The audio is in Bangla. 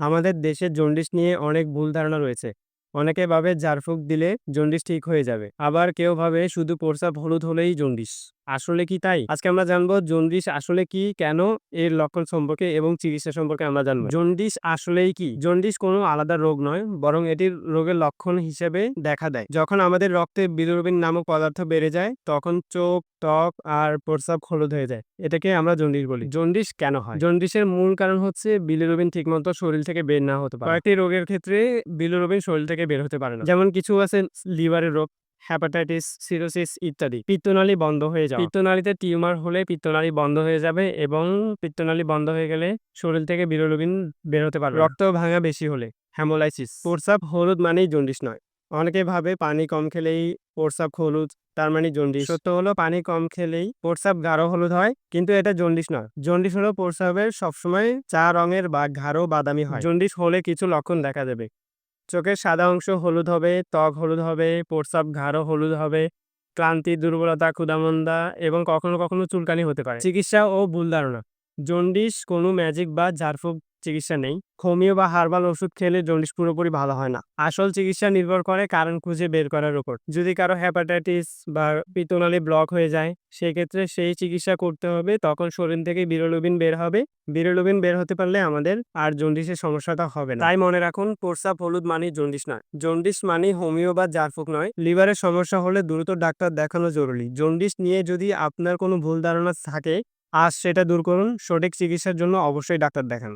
আমাদের দেশে জন্ডিস নিয়ে অনেক ভুল ধারণা রয়েছে। অনেকে ভাবে জারফুক দিলে জন্ডিস ঠিক হয়ে যাবে। আবার কেউ ভাবে শুধু প্রস্রাব হলুদ হলেই জন্ডিস। আসলে কি তাই? আজকে আমরা জানব জন্ডিস আসলে কি, কেন, এর লক্ষণ সম্পর্কে এবং চিকিৎসা সম্পর্কে আমরা জানব। জন্ডিস আসলেই কি? জন্ডিস কোনো আলাদা রোগ নয়, বরং এটির রোগের লক্ষণ হিসেবে দেখা দেয়। যখন আমাদের রক্তে বিলিরুবিন নামক পদার্থ বেড়ে যায়, তখন চোখ, ত্বক আর প্রস্রাব হলুদ হয়ে যায়। এটাকে আমরা জন্ডিস বলি। জন্ডিস কেন হয়? জন্ডিসের মূল কারণ হচ্ছে বিলিরুবিন ঠিকমতো শরীর থেকে বের না হতে পারে। কয়েকটি রোগের ক্ষেত্রে বিলিরুবিন শরীর থেকে বের হতে পারে না। যেমন কিছু আছে লিভারের রোগ হ্যাপাটাইটিস সিরোসিস ইত্যাদি। পিত্তনালী বন্ধ হয়ে যাবে পিত্তনালীতে টিউমার হলে পিত্তনালী বন্ধ হয়ে যাবে এবং পিত্তনালী বন্ধ হয়ে গেলে শরীর থেকে বিলিরুবিন বের হতে পারবে রক্ত ভাঙা বেশি হলে হ্যামোলাইসিস প্রস্রাব হলুদ মানেই জন্ডিস নয়। অনেকে ভাবে পানি কম খেলেই প্রস্রাব হলুদ, তার মানে জন্ডিস। সত্য হলো পানি কম খেলেই প্রস্রাব গাঢ় হলুদ হয়, কিন্তু এটা জন্ডিস নয়। জন্ডিস হলো প্রস্রাবের সবসময় চা রঙের বা গাঢ় বাদামি হয়। জন্ডিস হলে কিছু লক্ষণ দেখা দেবে। চোখের সাদা অংশ হলুদ হবে, ত্বক হলুদ হবে প্রস্রাব ঘাড়ও হলুদ হবে, ক্লান্তি, দুর্বলতা ক্ষুদামন্দা এবং কখনো কখনো চুলকানি হতে পারে। চিকিৎসা ও ভুল ধারণা। জন্ডিস, কোনো ম্যাজিক বা ঝাড়ফুঁক চিকিৎসা নেই। হোমিও বা হার্বাল ওষুধ খেলে জন্ডিস পুরোপুরি ভালো হয় না। আসল চিকিৎসা নির্ভর করে কারণ খুঁজে বের করার উপর। যদি কারও হ্যাপাটাইটিস বা পিত্তনালী ব্লক হয়ে যায়, সেক্ষেত্রে সেই চিকিৎসা করতে হবে, তখন শরীর থেকে বিরলুবিন বের হবে। বিরলুবিন বের হতে পারলে আমাদের আর জন্ডিসের সমস্যাটা হবে না। তাই মনে রাখুন প্রস্রাব হলুদ মানে জন্ডিস নয়। জন্ডিস মানে হোমিও বা জারফুক নয়। লিভারের সমস্যা হলে দ্রুত ডাক্তার দেখানো জরুরি। জন্ডিস নিয়ে যদি আপনার কোনো ভুল ধারণা থাকে, আজ সেটা দূর করুন। সঠিক চিকিৎসার জন্য অবশ্যই ডাক্তার দেখান।